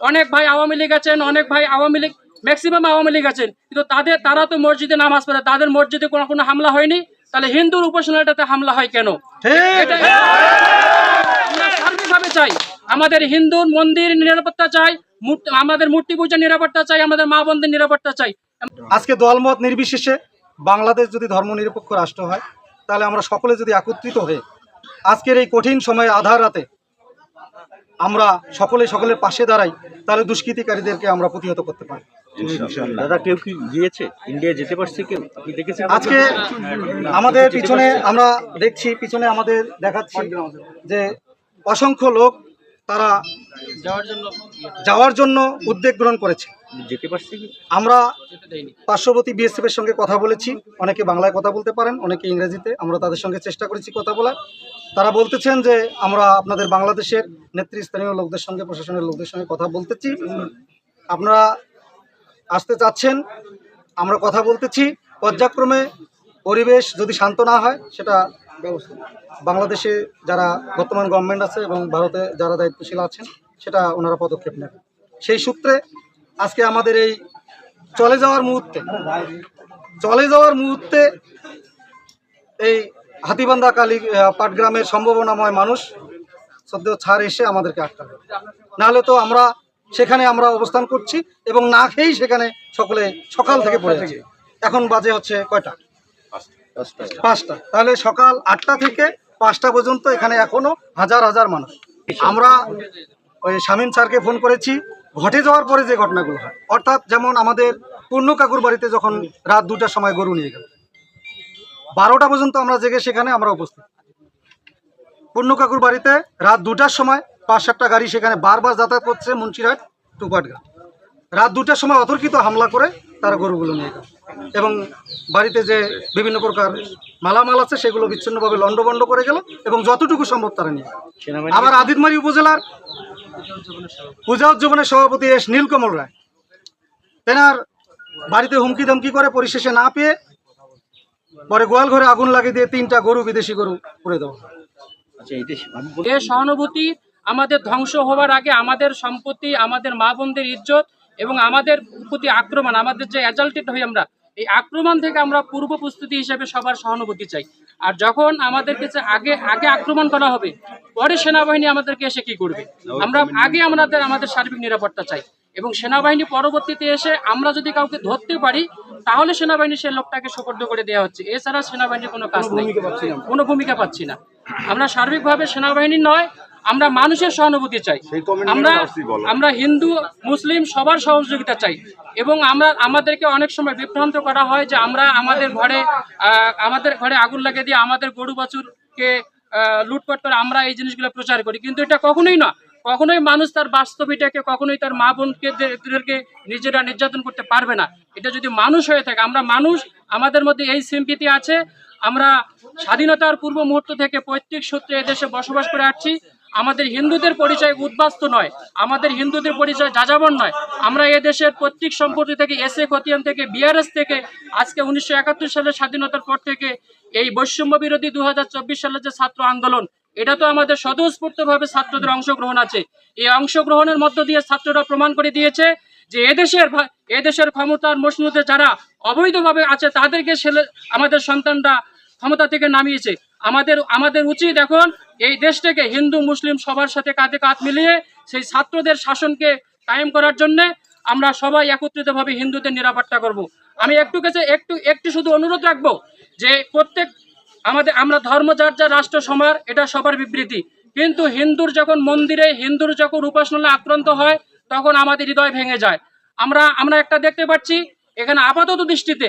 অনেক ভাই আওয়ামী লীগ আছেন অনেক ভাই আওয়ামী লীগ ম্যাক্সিমাম আওয়ামী লীগ আছেন। কিন্তু তাদের তারা তো মসজিদে নামাজ পড়ে তাদের মসজিদে কোনো কোনো হামলা হয়নি? তাহলে হিন্দুর উপাসনাটাতে হামলা হয় কেন? আমরা সার্বিকভাবে চাই। আমাদের হিন্দুর মন্দির নিরাপত্তা চাই আমাদের মূর্তি পূজার নিরাপত্তা চাই আমাদের মা বোনদের নিরাপত্তা চাই। আজকে দলমত নির্বিশেষে বাংলাদেশ যদি ধর্মনিরপেক্ষ রাষ্ট্র হয় তাহলে আমরা সকলে যদি একত্রিত হয়ে আজকের এই কঠিন সময়ে আধার রাতে আমরা সকলে সকলের পাশে দাঁড়াই তাহলে দুষ্কৃতিকারীদেরকে আমরা প্রতিহত করতে পারি। দাদা কেউ কি গিয়েছে? ইন্ডিয়া যেতে পারছে কেউ? আপনি দেখেছেন? আজকে আমাদের পিছনে আমরা দেখছি পিছনে আমাদের দেখাচ্ছি যে অসংখ্য লোক তারা যাওয়ার জন্য যাওয়ার জন্য উদ্যোগ গ্রহণ করেছে। যেতে পারছে আমরা পার্শ্ববর্তী বিএসএফ এর সঙ্গে কথা বলেছি। অনেকে বাংলায় কথা বলতে পারেন অনেকে ইংরেজিতে। আমরা তাদের সঙ্গে চেষ্টা করেছি কথা বলার। তারা বলতেছেন যে আমরা আপনাদের বাংলাদেশের নেতৃস্থানীয় লোকদের সঙ্গে প্রশাসনের লোকদের সঙ্গে কথা বলতেছি। আপনারা আসতে চাচ্ছেন আমরা কথা বলতেছি। পর্যায়ক্রমে পরিবেশ যদি শান্ত না হয় সেটা বাংলাদেশে যারা বর্তমান গভর্নমেন্ট আছে এবং ভারতে যারা দায়িত্বশীল আছেন, সেটা ওনারা পদক্ষেপ নেবেন। সেই সূত্রে আজকে আমাদের এই চলে যাওয়ার মুহূর্তে, চলে যাওয়ার মুহূর্তে এই হাতিবান্ধা কালী পাটগ্রামের সম্ভাবনাময় মানুষ সদ্য ছাড় এসে আমাদেরকে আটকাবে নাহলে তো আমরা সেখানে আমরা অবস্থান করছি এবং না খেয়েই সেখানে সকলে সকাল থেকে পড়ে এখন বাজে হচ্ছে কয়টা? তাহলে সকাল আটটা থেকে পাঁচটা পর্যন্ত এখানে এখনও হাজার হাজার মানুষ। আমরা ওই শামীম স্যারকে ফোন করেছি। ঘটে যাওয়ার পরে যে ঘটনাগুলো হয়, অর্থাৎ যেমন আমাদের পূর্ণ কাকুর বাড়িতে যখন রাত দুটার সময় গরু নিয়ে গেল, বারোটা পর্যন্ত আমরা জেগে সেখানে আমরা উপস্থিত। পূর্ণ কাকুর বাড়িতে রাত দুটার সময় পাঁচ সাতটা গাড়ি সেখানে বারবার যাতায়াত করছে মুন্সিরহাট টু রাত দুটার সময় অতর্কিত হামলা করে তারা গরুগুলো নিয়ে গেল এবং বাড়িতে যে বিভিন্ন প্রকার মালামাল আছে সেগুলো বিচ্ছিন্নভাবে লণ্ডভণ্ড করে গেল এবং যতটুকু সম্ভব তারা নিয়ে আবার আদিতমারি উপজেলার পূজা উজ্জীবনের সভাপতি এস নীলকমল রায়। তেনার বাড়িতে হুমকি ধমকি করে পরিশেষে না পেয়ে পরে গোয়াল ঘরে আগুন লাগিয়ে দিয়ে তিনটা গরু বিদেশি গরু করে দেওয়া। আচ্ছা এই যে এ সহানুভূতি আমাদের ধ্বংস হওয়ার আগে আমাদের সম্পত্তি আমাদের মা বোনদের ইজ্জত এবং আমাদের প্রতি আক্রমণ আমাদের যে অ্যাজাল্টেড হই আমরা এই আক্রমণ থেকে আমরা পূর্ব প্রস্তুতি হিসেবে সবার সহানুভূতি চাই। আর যখন আমাদের কাছে আগে আগে আক্রমণ করা হবে পরে সেনাবাহিনী আমাদেরকে এসে কি করবে? আমরা আগে আমাদের আমাদের সার্বিক নিরাপত্তা চাই। এবং সেনাবাহিনী পরবর্তীতে এসে আমরা যদি কাউকে ধরতে পারি তাহলে সেনাবাহিনী সে লোকটাকে সোপর্দ করে দেওয়া হচ্ছে। এছাড়া সেনাবাহিনীর কোনো কাজ নেই। কোনো ভূমিকা পাচ্ছি না। আমরা সার্বিকভাবে সেনাবাহিনী নয় আমরা মানুষের সহানুভূতি চাই। আমরা আমরা হিন্দু মুসলিম সবার সহযোগিতা চাই এবং আমরা আমাদেরকে অনেক সময় বিভ্রান্ত করা হয় যে আমরা আমাদের ঘরে আমাদের ঘরে আগুন লাগিয়ে দিয়ে আমাদের গরু বাছুরকে লুটপাট করে আমরা এই জিনিসগুলো প্রচার করি। কিন্তু এটা কখনোই না। কখনোই মানুষ তার বাস্তবিটাকে কখনোই তার মা বোনকে নিজেরা নির্যাতন করতে পারবে না। এটা যদি মানুষ হয়ে থাকে আমরা মানুষ আমাদের মধ্যে এই সিম্পিতি আছে। আমরা স্বাধীনতার পূর্ব মুহূর্ত থেকে পৈতৃক সূত্রে এদেশে বসবাস করে আসছি। আমাদের হিন্দুদের পরিচয় উদ্বাস্ত নয়, আমাদের হিন্দুদের পরিচয় যাযাবর নয়। আমরা এদেশের পৈতৃক সম্পত্তি থেকে এসএ খতিয়ান থেকে বিআরএস থেকে আজকে উনিশশো একাত্তর সালের স্বাধীনতার পর থেকে এই বৈষম্য বিরোধী দু সালের যে ছাত্র আন্দোলন, এটা তো আমাদের স্বতঃস্ফূর্তভাবে ছাত্রদের অংশগ্রহণ আছে। এই অংশগ্রহণের মধ্য দিয়ে ছাত্ররা প্রমাণ করে দিয়েছে যে এদেশের এদেশের ক্ষমতার মসনুদে যারা অবৈধভাবে আছে, তাদেরকে ছেলে আমাদের সন্তানরা ক্ষমতা থেকে নামিয়েছে। আমাদের আমাদের উচিত এখন এই দেশটাকে হিন্দু, মুসলিম সবার সাথে কাঁধে কাঁধ মিলিয়ে সেই ছাত্রদের শাসনকে কায়েম করার জন্যে আমরা সবাই একত্রিতভাবে হিন্দুদের নিরাপত্তা করব। আমি একটু কাছে একটু একটু শুধু অনুরোধ রাখব যে প্রত্যেক আমাদের, আমরা ধর্ম, যার যার রাষ্ট্র সমার এটা সবার বিবৃতি। কিন্তু হিন্দুর যখন মন্দিরে, হিন্দুর যখন উপাসনা আক্রান্ত হয়, তখন আমাদের হৃদয় ভেঙে যায়। আমরা আমরা একটা দেখতে পাচ্ছি, এখানে আপাতত দৃষ্টিতে